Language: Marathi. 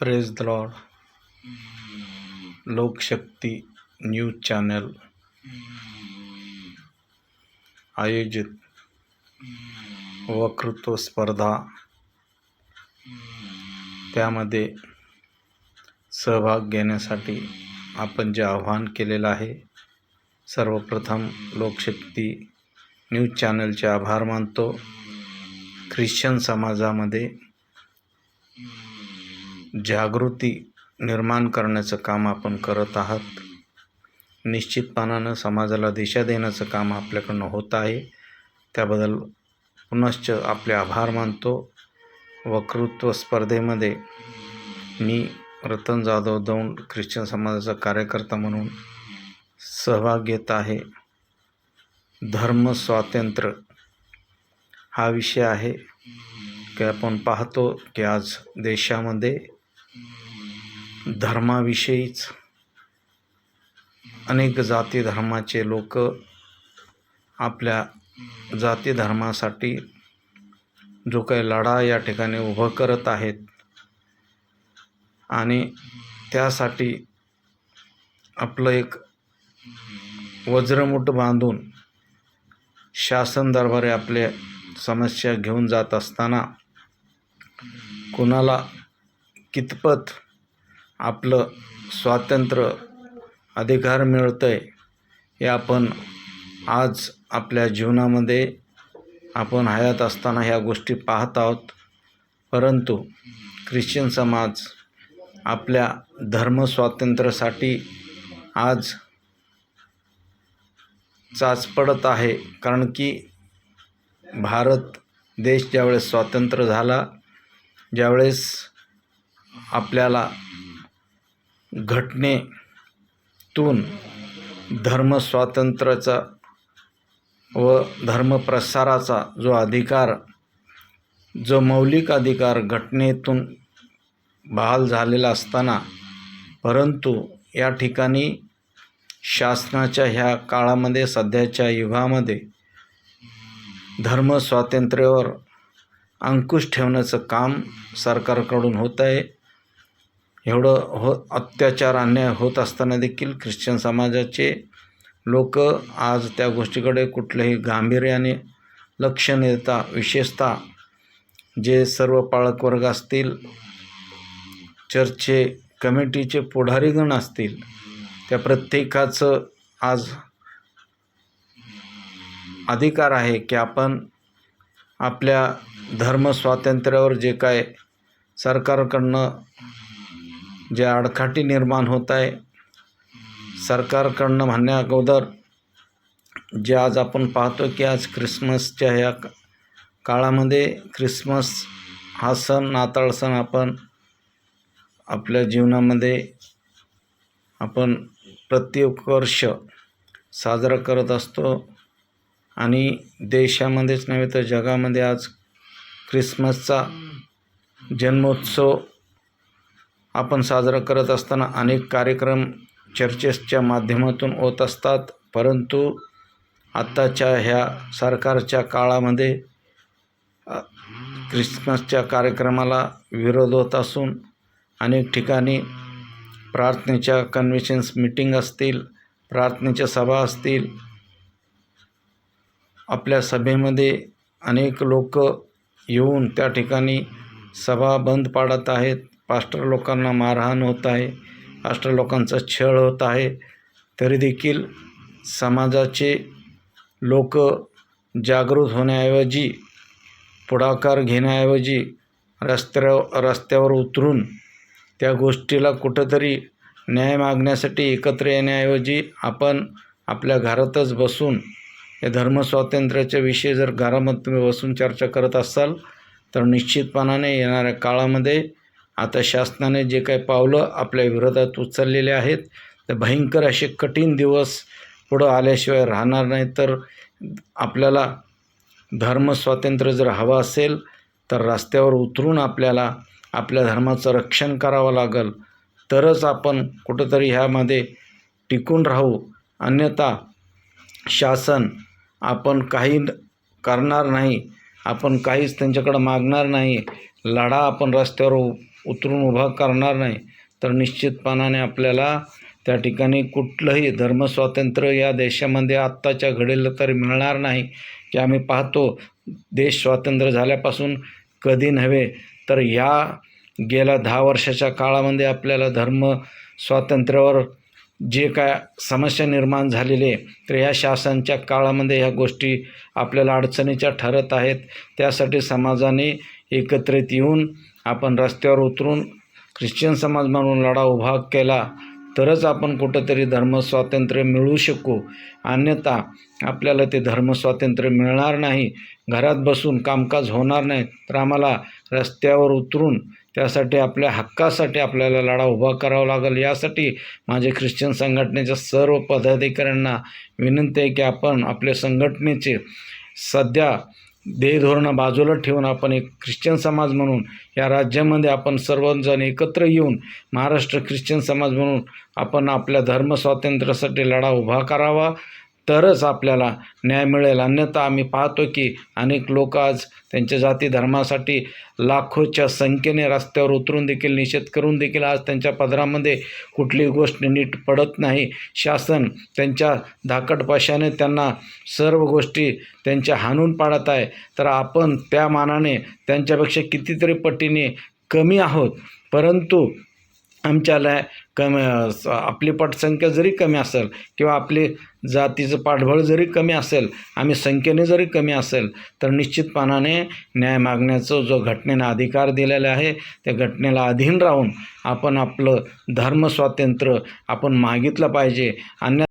Praise the lord Lokshakti news channel आयोजित वक्तृत्व स्पर्धा त्यामध्ये सहभाग घेण्यासाठी आपण जे आव्हान केलेलं आहे सर्वप्रथम लोकशक्ती न्यूज चॅनलचे आभार मानतो. ख्रिश्चन समाजामध्ये जागृती निर्माण करण्याचं काम आपण करत आहात. निश्चितपणानं समाजाला दिशा देण्याचं काम आपल्याकडनं होत आहे. त्याबद्दल पुनश्च आपले आभार मानतो. वक्तृत्व स्पर्धेमध्ये मी रतन जाधव दौंड ख्रिश्चन समाजाचा कार्यकर्ता म्हणून सहभाग घेत आहे. धर्म स्वातंत्र्य हा विषय आहे. की आपण पाहतो की आज देशामध्ये धर्माविषयीच अनेक जाती धर्माचे लोक आपल्या जाती धर्मासाठी जो काही लढा या ठिकाणी उभं करत आहेत आणि त्यासाठी आपलं एक वज्रमुठ बांधून शासन दरबारे आपल्या समस्या घेऊन जात असताना कुणाला कितपत आपलं स्वातंत्र्य अधिकार मिळतं आहे हे आपण आज आपल्या जीवनामध्ये आपण हयात असताना ह्या गोष्टी पाहत आहोत. परंतु ख्रिश्चन समाज आपल्या धर्मस्वातंत्र्यासाठी आज चाच पडत आहे. कारण की भारत देश ज्यावेळेस स्वातंत्र्य झाला ज्यावेळेस आपल्याला घटनेतून धर्मस्वातंत्र्याचा व धर्मप्रसाराचा जो अधिकार जो मौलिक अधिकार घटनेतून बहाल झालेला असताना परंतु या ठिकाणी शासनाच्या ह्या काळामध्ये सध्याच्या युगामध्ये धर्मस्वातंत्र्यावर अंकुश ठेवण्याचं काम सरकारकडून होत आहे. एवढं हो अत्याचार अन्याय होत असताना देखील ख्रिश्चन समाजाचे लोक आज त्या गोष्टीकडे कुठल्याही गांभीर्याने लक्ष न देता विशेषतः जे सर्व पाळक वर्ग असतील चर्चचे कमिटीचे पुढारीगण असतील त्या प्रत्येकाचं आज अधिकार आहे की आपण आपल्या धर्मस्वातंत्र्यावर जे काय सरकारकडनं जे आडकाठी निर्माण होत आहे सरकारकडनं म्हणण्या अगोदर जे आज आपण पाहतो की आज ख्रिसमसच्या ह्या काळामध्ये ख्रिसमस हा सण नाताळ सण आपण आपल्या जीवनामध्ये आपण प्रत्येक वर्ष साजरा करत असतो. आणि देशामध्येच नव्हे तर जगामध्ये आज ख्रिसमसचा जन्मोत्सव आपण साजरा करत असताना अनेक कार्यक्रम चर्चेसच्या माध्यमातून होत असतात परंतु आत्ताच्या ह्या सरकारच्या काळामध्ये ख्रिसमसच्या कार्यक्रमाला विरोध होत असून अनेक ठिकाणी प्रार्थनेच्या कन्व्हेन्शन्स मिटिंग असतील प्रार्थनेच्या सभा असतील. आपल्या सभेमध्ये अनेक लोक येऊन त्या ठिकाणी सभा बंद पाडत आहेत. पास्टर लोकांना मारहाण होत आहे पास्टर लोकांचा छळ होत आहे तरी देखील समाजाचे लोक जागृत होण्याऐवजी पुढाकार घेण्याऐवजी रस्त्यावर रस्त्यावर उतरून त्या गोष्टीला कुठंतरी न्याय मागण्यासाठी एकत्र येण्याऐवजी आपण आपल्या घरातच बसून या धर्मस्वातंत्र्याच्या विषयी जर घरामध्ये तुम्ही बसून चर्चा करत असाल तर निश्चितपणाने येणाऱ्या काळामध्ये आता शासनाने जे काही पावलं आपल्या विरोधात उचललेले आहेत तर भयंकर असे कठीण दिवस पुढं आल्याशिवाय राहणार नाही. तर आपल्याला धर्मस्वातंत्र्य जर हवं असेल तर रस्त्यावर उतरून आपल्याला आपल्या धर्माचं रक्षण करावं लागेल. तरच आपण कुठंतरी ह्यामध्ये टिकून राहू. अन्यथा शासन आपण काही करणार नाही. आपण काहीच त्यांच्याकडं मागणार नाही. लढा आपण रस्त्यावर उ- उतरून उभा करणार नाही. तर निश्चितपणाने आपल्याला त्या ठिकाणी कुठलंही धर्मस्वातंत्र्य या देशामध्ये आत्ताच्या घडीला तरी मिळणार नाही की आम्ही पाहतो देश स्वातंत्र्य झाल्यापासून कधी नव्हे. तर या गेल्या दहा वर्षाच्या काळामध्ये आपल्याला धर्म स्वातंत्र्यावर जे काय समस्या निर्माण झालेले तर या शासनच्या काळामध्ये ह्या गोष्टी आपल्याला अडचणीच्या ठरत आहेत. त्यासाठी समाजाने एकत्रित येऊन आपण रस्त्यावर उतरून ख्रिश्चन समाज म्हणून लढा उभा केला तरच आपण कुठंतरी धर्मस्वातंत्र्य मिळवू शकू. अन्यथा आपल्याला ते धर्मस्वातंत्र्य मिळणार नाही. घरात बसून कामकाज होणार नाही तर आम्हाला रस्त्यावर उतरून त्यासाठी आपल्या हक्कासाठी आपल्याला लढा उभा करावा लागेल. यासाठी माझे ख्रिश्चन संघटनेच्या सर्व पदाधिकाऱ्यांना विनंती आहे की आपण आपल्या संघटनेचे सध्या ध्येयधोरणं बाजूला ठेवून आपण एक ख्रिश्चन समाज म्हणून या राज्यामध्ये आपण सर्वजण एकत्र येऊन महाराष्ट्र ख्रिश्चन समाज म्हणून आपण आपल्या धर्मस्वातंत्र्यासाठी लढा उभा करावा. तरच आपल्याला न्याय मिळेल. अन्यथा आम्ही पाहतो की अनेक लोक आज त्यांच्या जाती धर्मासाठी लाखोच्या संख्येने रस्त्यावर उतरून देखील निषेध करून देखील आज त्यांच्या पदरामध्ये कुठलीही गोष्ट नीट पडत नाही. शासन त्यांच्या धाकटपाशाने त्यांना सर्व गोष्टी त्यांच्या हाणून पाडत आहे. तर आपण त्या मानाने त्यांच्यापेक्षा कितीतरी पटीने कमी आहोत. परंतु आमच्याला कमी आपली पटसंख्या जरी कमी असेल किंवा आपली जातीचं पाठबळ जरी कमी असेल आम्ही संख्येने जरी कमी असेल तर निश्चितपणाने न्याय मागण्याचं जो घटनेनं अधिकार दिलेला आहे त्या घटनेला अधीन राहून आपण आपलं धर्मस्वातंत्र्य आपण मागितलं पाहिजे. अन्य